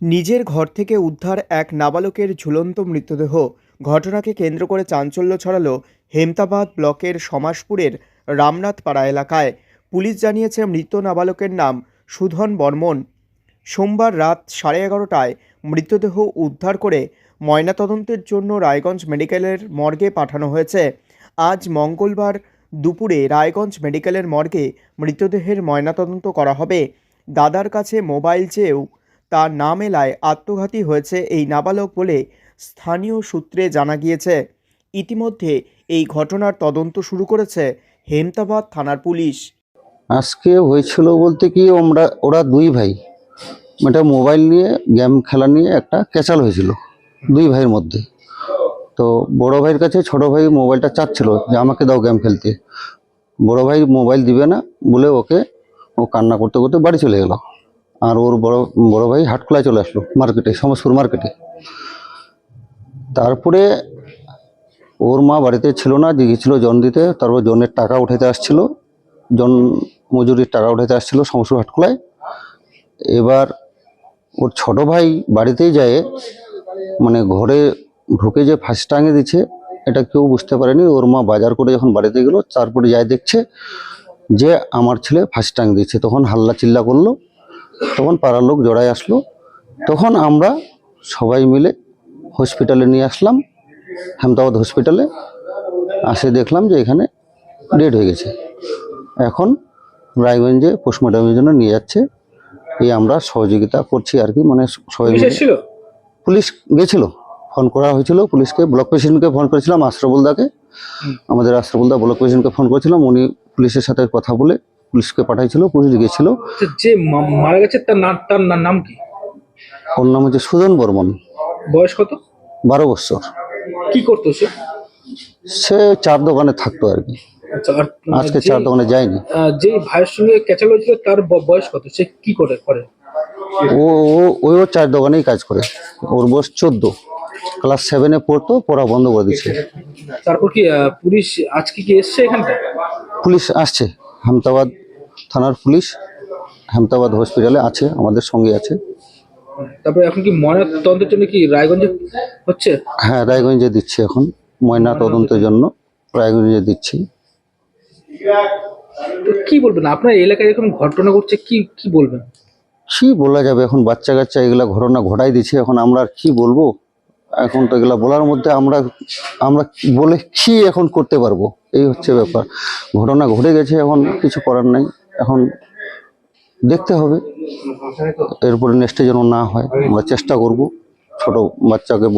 নিজের ঘর থেকে উদ্ধার এক নাবালকের ঝুলন্ত মৃতদেহ। ঘটনাকে কেন্দ্র করে চাঞ্চল্য ছড়ালো হেমতাবাদ ব্লকের সমাজপুরের রামনাথপাড়া এলাকায়। পুলিশ জানিয়েছে, মৃত নাবালকের নাম সুধন বর্মন। সোমবার রাত সাড়ে এগারোটায় মৃতদেহ উদ্ধার করে ময়নাতদন্তের জন্য রায়গঞ্জ মেডিকেলের মর্গে পাঠানো হয়েছে। আজ মঙ্গলবার দুপুরে রায়গঞ্জ মেডিকেলের মর্গে মৃতদেহের ময়নাতদন্ত করা হবে। দাদার কাছে মোবাইল চেয়েও তার না মেলায় আত্মঘাতী হয়েছে এই নাবালক বলে স্থানীয় সূত্রে জানা গিয়েছে। ইতিমধ্যে এই ঘটনার তদন্ত শুরু করেছে হেমতাবাদ থানার পুলিশ। আজকে হয়েছিল বলতে কি, আমরা, ওরা দুই ভাই এটা মোবাইল নিয়ে, গেম খেলা নিয়ে একটা ক্যাচাল হয়েছিল, দুই ভাইয়ের মধ্যে। তো বড় ভাইয়ের কাছে ছোট ভাই মোবাইলটা চাচ্ছিল যে আমাকে দাও গেম খেলতে। বড় ভাই মোবাইল দিবে না, বলে ওকে, ও কান্না করতে করতে বাড়ি চলে গেল। আর ওর বড় বড় ভাই হাটখোলায় চলে আসলো মার্কেটে সমসপুর মার্কেটে। তারপরে ওর মা বাড়িতে ছিল না যে গেছিল জন দিতে, তারপর জনের টাকা উঠাতে আসছিল, জন মজুরির টাকা উঠাতে আসছিল সমসুর হাটখোলায়। এবার ওর ছোট ভাই বাড়িতেই যায় মানে ঘরে ঢুকে যে ফাঁস টাঙে দিচ্ছে, এটা কেউ বুঝতে পারেনি। ওর মা বাজার করে যখন বাড়িতে গেলো, তারপরে যায় দেখছে যে আমার ছেলে ফাঁস টাঙ দিচ্ছে। তখন হাল্লা চিল্লা করল তখন পাড়ার লোক জড়ায় আসলো। তখন আমরা সবাই মিলে হসপিটালে নিয়ে আসলাম হেমতাবাদ হসপিটালে আসে দেখলাম যে এখানে ডেড হয়ে গেছে। এখন রায়গঞ্জে পোস্টমর্টমের জন্য নিয়ে যাচ্ছে। এই আমরা সহযোগিতা করছি আর কি মানে সবাই পুলিশ গেছিল ফোন করা হয়েছিল। পুলিশকে ব্লক প্রেসিডেন্টকে ফোন করেছিলাম আশরাফুলদাকে। আমাদের আশ্রবুলদা ব্লক প্রেসিডেন্টকে ফোন করেছিলাম। উনি পুলিশের সাথে কথা বলে পুলিশকে পাঠাইছিল পুলিশ গেছিল। যে মারা গেছে তার নাম তার নাম কি? ওর নাম হচ্ছে সুজন বর্মন। বয়স কত? বারো বছর। কি করতো সে? সে চার দোকানে থাকতো আর কি। আচ্ছা, আজকে চার দোকানে যায়নি। যে ভাইয়ের সঙ্গে ক্যাচাল হয়েছিল তার বয়স কত? সে কি করে করে? ও ও ওইও চার দোকানেই কাজ করে। ওর বয়স চোদ্দ। ক্লাস সেভেনে পড়তো পড়া বন্ধ করে দিচ্ছে তারপর কি পুলিশ আজকে কি এসছে এখানটা পুলিশ আসছে। হেমতাবাদ থানার পুলিশ হেমতাবাদ হসপিটালে আছে আমাদের সঙ্গে আছে। তারপরে এখন কি ময়না তদন্তের জন্য কি রায়গঞ্জে হচ্ছে? হ্যাঁ রায়গঞ্জে দিচ্ছি এখন। ময়না তদন্তের জন্য রায়গঞ্জে দিচ্ছি। কি বলবেন? আপনার এলাকায় এরকম ঘটনা ঘটছে কি কি বলবেন? কি বলা যাবে? এখন বাচ্চা কাচ্চা এগুলা ঘটনা ঘটাই দিচ্ছে এখন আমরা আর কি বলব? এখন তো এগুলা বলার মধ্যে আমরা আমরা বলে কি এখন করতে পারব? এই হচ্ছে ব্যাপার। ঘটনা ঘটে গেছে এখন, কিছু করার নাই। এখন দেখতে হবে। এরপরে নেক্সটে যেন না হয়, আমরা চেষ্টা করব। ছোট বাচ্চাকে